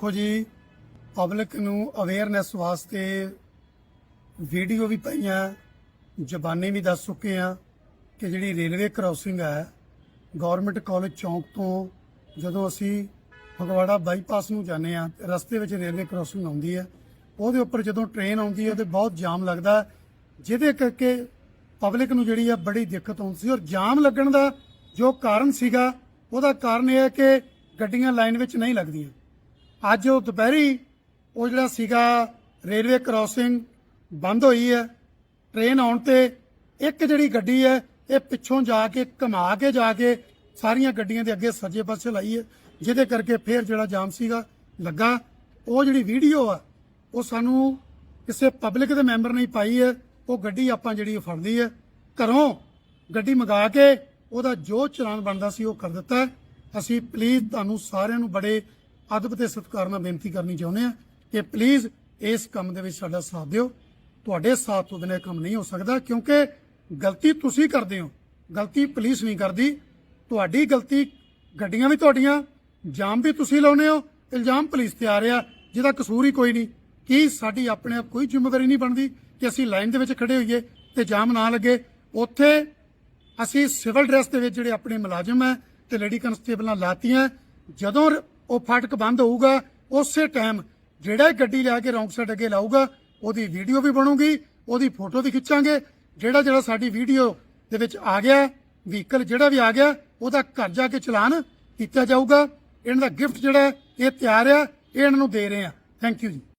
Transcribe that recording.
ਦੇਖੋ ਜੀ ਪਬਲਿਕ ਨੂੰ ਅਵੇਅਰਨੈਸ ਵਾਸਤੇ ਵੀਡੀਓ ਵੀ ਪਈਆਂ, ਜ਼ਬਾਨੀ ਵੀ ਦੱਸ ਚੁੱਕੇ ਆ ਕਿ ਜਿਹੜੀ ਰੇਲਵੇ ਕ੍ਰਾਸਿੰਗ ਹੈ ਗਵਰਨਮੈਂਟ ਕਾਲਜ ਚੌਂਕ ਤੋਂ ਜਦੋਂ ਅਸੀਂ ਫਗਵਾੜਾ ਬਾਈਪਾਸ ਨੂੰ ਜਾਂਦੇ ਆ ਰਸਤੇ ਵਿੱਚ ਰੇਲਵੇ ਕ੍ਰਾਸਿੰਗ ਆਉਂਦੀ ਹੈ, ਉਹਦੇ ਉੱਪਰ ਜਦੋਂ ਟ੍ਰੇਨ ਆਉਂਦੀ ਹੈ ਤੇ ਬਹੁਤ ਜਾਮ ਲੱਗਦਾ ਜਿਹਦੇ ਕਰਕੇ ਪਬਲਿਕ ਨੂੰ ਜਿਹੜੀ ਆ ਬੜੀ ਦਿੱਕਤ ਆਉਂਦੀ ਸੀ ਔਰ ਜਾਮ ਲੱਗਣ ਦਾ ਜੋ ਕਾਰਨ ਸੀਗਾ, ਉਹਦਾ ਕਾਰਨ ਇਹ ਹੈ ਕਿ ਗੱਡੀਆਂ ਲਾਈਨ ਵਿੱਚ ਨਹੀਂ ਲੱਗਦੀਆਂ। ਅੱਜ ਉਹ ਦੁਪਹਿਰੀ ਉਹ ਜਿਹੜਾ ਸੀਗਾ ਰੇਲਵੇ ਕ੍ਰਾਸਿੰਗ ਬੰਦ ਹੋਈ ਹੈ, ਟ੍ਰੇਨ ਆਉਣ ਤੇ ਇੱਕ ਜਿਹੜੀ ਗੱਡੀ ਹੈ, ਇਹ ਪਿੱਛੋਂ ਜਾ ਕੇ ਘੁਮਾ ਕੇ ਜਾ ਕੇ ਸਾਰੀਆਂ ਗੱਡੀਆਂ ਦੇ ਅੱਗੇ ਸੱਜੇ ਪਾਸੇ ਲਾਈ ਹੈ, ਜਿਹਦੇ ਕਰਕੇ ਫੇਰ ਜਿਹੜਾ ਜਾਮ ਸੀਗਾ ਲੱਗਾ। ਉਹ ਜਿਹੜੀ ਵੀਡੀਓ ਆ, ਉਹ ਸਾਨੂੰ ਕਿਸੇ ਪਬਲਿਕ ਦੇ ਮੈਂਬਰ ਨੇ ਪਾਈ ਹੈ, ਉਹ ਗੱਡੀ ਆਪਾਂ ਜਿਹੜੀ ਉਹ ਫੜਦੀ ਹੈ, ਘਰੋਂ ਗੱਡੀ ਮੰਗਾ ਕੇ ਉਹਦਾ ਜੋ ਚਲਾਨ ਬਣਦਾ ਸੀ ਉਹ ਕਰ ਦਿੱਤਾ ਅਸੀਂ ਪਲੀਜ਼ ਤੁਹਾਨੂੰ ਸਾਰਿਆਂ ਨੂੰ ਬੜੇ ਅਦਬ ਤੇ ਸਤਿਕਾਰ ਨਾਲ ਬੇਨਤੀ ਕਰਨੀ ਚਾਹੁੰਦੇ ਹਾਂ ਕਿ ਪਲੀਜ਼ ਇਸ ਕੰਮ ਦੇ ਵਿੱਚ ਸਾਡਾ ਸਾਥ ਦਿਓ। ਤੁਹਾਡੇ ਸਾਥ ਤੋਂ ਬਿਨਾਂ ਇਹ ਕੰਮ ਨਹੀਂ ਹੋ ਸਕਦਾ ਕਿਉਂਕਿ ਗਲਤੀ ਤੁਸੀਂ ਕਰਦੇ ਹੋ। ਗਲਤੀ ਪੁਲਿਸ ਨਹੀਂ ਕਰਦੀ। ਤੁਹਾਡੀ ਗਲਤੀ ਗੱਡੀਆਂ ਵੀ ਤੁਹਾਡੀਆਂ, ਜਾਮ ਵੀ ਤੁਸੀਂ ਲਾਉਨੇ ਹੋ। ਇਲਜ਼ਾਮ ਪੁਲਿਸ ਤੇ ਆ ਰਿਹਾ, ਜਿਹਦਾ ਕਸੂਰ ਹੀ ਕੋਈ ਨਹੀਂ। ਕੀ ਸਾਡੀ ਆਪਣੇ ਆਪ ਕੋਈ ਜ਼ਿੰਮੇਵਾਰੀ ਨਹੀਂ ਬਣਦੀ ਕਿ ਅਸੀਂ ਲਾਈਨ ਦੇ ਵਿੱਚ ਖੜੇ ਹੋਈਏ ਤੇ ਜਾਮ ਨਾ ਲੱਗੇ? ਉੱਥੇ ਅਸੀਂ ਸਿਵਲ ਡਰੈਸ ਦੇ ਵਿੱਚ ਜਿਹੜੇ ਆਪਣੇ ਮੁਲਾਜ਼ਮ ਹੈ ਤੇ ਲੇਡੀ ਕਨਸਟੇਬਲਾਂ ਲਾਤੀਆਂ, ਜਦੋਂ ਉਹ ਫਾਟਕ ਬੰਦ ਹੋਊਗਾ, ਉਸੇ ਟਾਈਮ ਜਿਹੜਾ ਗੱਡੀ ਲਿਆ ਕੇ ਰੌਂਗ ਸਾਈਡ ਅੱਗੇ ਲਾਊਗਾ, ਉਹਦੀ ਵੀਡੀਓ ਵੀ ਬਣੂਗੀ, ਉਹਦੀ ਫੋਟੋ ਵੀ ਖਿੱਚਾਂਗੇ। ਜਿਹੜਾ ਜਿਹੜਾ ਸਾਡੀ ਵੀਡੀਓ ਦੇ ਵਿੱਚ ਆ ਗਿਆ ਵਹੀਕਲ ਜਿਹੜਾ ਵੀ ਆ ਗਿਆ, ਉਹਦਾ ਘਰ ਜਾ ਕੇ ਚਲਾਨ ਕੀਤਾ ਜਾਊਗਾ। ਇਹਨਾਂ ਦਾ ਗਿਫਟ ਜਿਹੜਾ, ਇਹ ਤਿਆਰ ਆ, ਇਹ ਇਹਨਾਂ ਨੂੰ ਦੇ ਰਹੇ ਆ। ਥੈਂਕ ਯੂ ਜੀ।